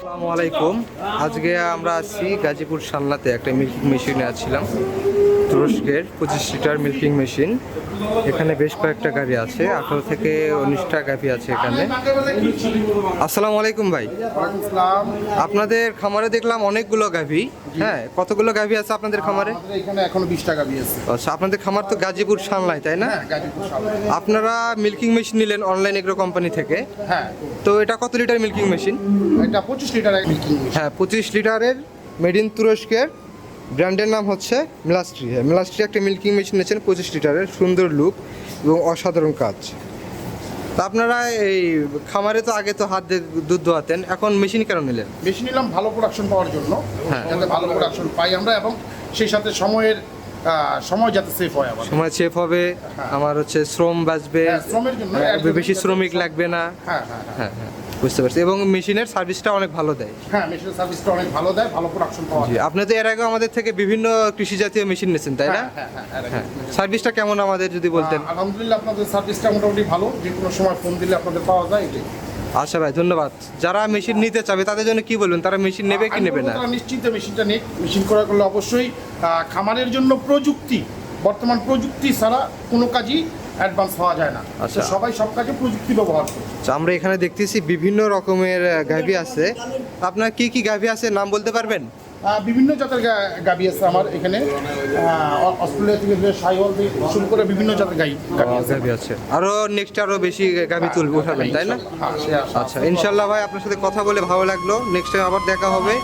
আসসালামু আলাইকুম। আজকে আমরা আছি গাজীপুর সাল্লাতে একটা মেশিনে আছিলাম। তুরস্কের পঁচিশ লিটার মিল্কিং মেশিন এখানে বেশ কয়েকটা গাড়ি আছে আঠারো থেকে উনিশটা গাভি আছে এখানে। আসসালামু আলাইকুম ভাই। আপনাদের খামারে দেখলাম অনেকগুলো গাভি। হ্যাঁ কতগুলো গাভি আছে আপনাদের খামারে? এখানে এখনও বিশ টাকা বিয়েছে আচ্ছা আপনাদের খামার তো গাজীপুর সালনায় তাই না? হ্যাঁ আপনারা মিল্কিং মেশিন নিলেন অনলাইন এগ্রো কোম্পানি থেকে। হ্যাঁ। তো এটা কত লিটার মিল্কিং মেশিন এটা পঁচিশ লিটার মিল্কিং হ্যাঁ পঁচিশ লিটারের মেড ইন তুরস্কের ব্র্যান্ডের নাম হচ্ছে মিলাস্ট্রি হ্যাঁ মিলাস্ট্রি একটা মিল্কিং মেশিন নিয়েছেন পঁচিশ লিটারের সুন্দর লুক এবং অসাধারণ কাজ। তা আপনারা এই খামারে তো আগে তো হাত দিয়ে দুধ দোয়াতেন এখন মেশিন কেন নিলেন? মেশিন নিলাম ভালো প্রোডাকশন পাওয়ার জন্য হ্যাঁ। যাতে ভালো প্রোডাকশন পাই আমরা এবং সেই সাথে সময়ের সময় যাতে সেফ হয় আবার সময় সেফ হবে আমার হচ্ছে শ্রম বাঁচবে হ্যাঁ, শ্রমের জন্য হ্যাঁ, বেশি শ্রমিক লাগবে না। হ্যাঁ হ্যাঁ হ্যাঁ। হ্যাঁ হ্যাঁ। বুঝতে পারছি। এবং মেশিনের সার্ভিসটা অনেক ভালো দেয়। হ্যাঁ মেশিনের সার্ভিসটা অনেক ভালো দেয় ভালো প্রোডাকশন পাওয়া যায়। আপনি তো এর আগে আমাদের থেকে বিভিন্ন কৃষি জাতীয় মেশিন নিয়েছেন তাই না? হ্যাঁ হ্যাঁ হ্যাঁ হ্যাঁ। সার্ভিসটা কেমন আমাদের যদি বলতেন? আলহামদুলিল্লাহ আপনাদের সার্ভিসটা মোটামুটি ভালো। যে কোনো সময় ফোন দিলে আপনাদের পাওয়া যায় এটাই। আচ্ছা ভাই ধন্যবাদ। যারা মেশিন নিতে চাবে তাদের জন্য কি বলবেন? তারা মেশিন নেবে কি নেবে না? তারা নিশ্চিন্তে মেশিনটা নেই মেশিন করা করলে অবশ্যই খামারের জন্য প্রযুক্তি বর্তমান প্রযুক্তি ছাড়া কোনো কাজই অ্যাডভান্স হওয়া যায় না। আচ্ছা। সবাই সব কাজে প্রযুক্তি ব্যবহার করে। আচ্ছা, আমরা এখানে দেখতেছি বিভিন্ন রকমের গাভী আছে। আপনার কি কি গাভী আছে? নাম বলতে পারবেন? বিভিন্ন জাতের গাভী আছে আমার এখানে। অস্ট্রেলিয়া থেকে সাইওয়াল থেকে শুরু করে বিভিন্ন জাতের গাই গাভী আছে। আরও নেক্সট আরও বেশি গাভী তুলবে উঠাবেন তাই না? হ্যাঁ, আচ্ছা ইনশাল্লাহ ভাই আপনার সাথে কথা বলে ভালো লাগল। নেক্সট টাইম আবার দেখা হবে।